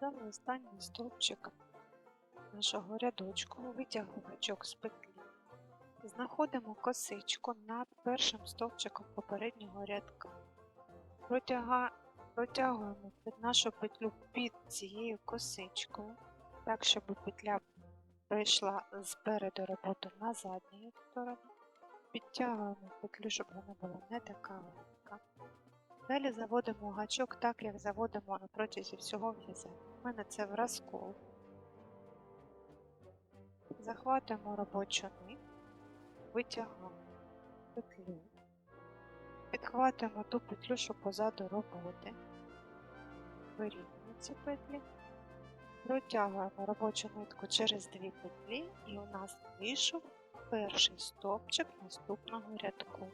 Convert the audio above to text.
Далі останній стовпчик нашого рядочку, витягли з петлі. Знаходимо косичку над першим стовпчиком попереднього рядка. Протяга... Протягуємо нашу петлю під цією косичкою, так, щоб петля прийшла спереду роботу на задню сторону. Підтягуємо петлю, щоб вона була не така. Далі заводимо гачок так, як заводимо на протязі всього в'язання. У мене це в розкол. Захватуємо робочу нить, витягуємо петлю, підхватуємо ту петлю, що позаду роботи, вирівнюємо ці петлі, протягуємо робочу нитку через дві петлі, і у нас вийшов перший стовпчик наступного рядку.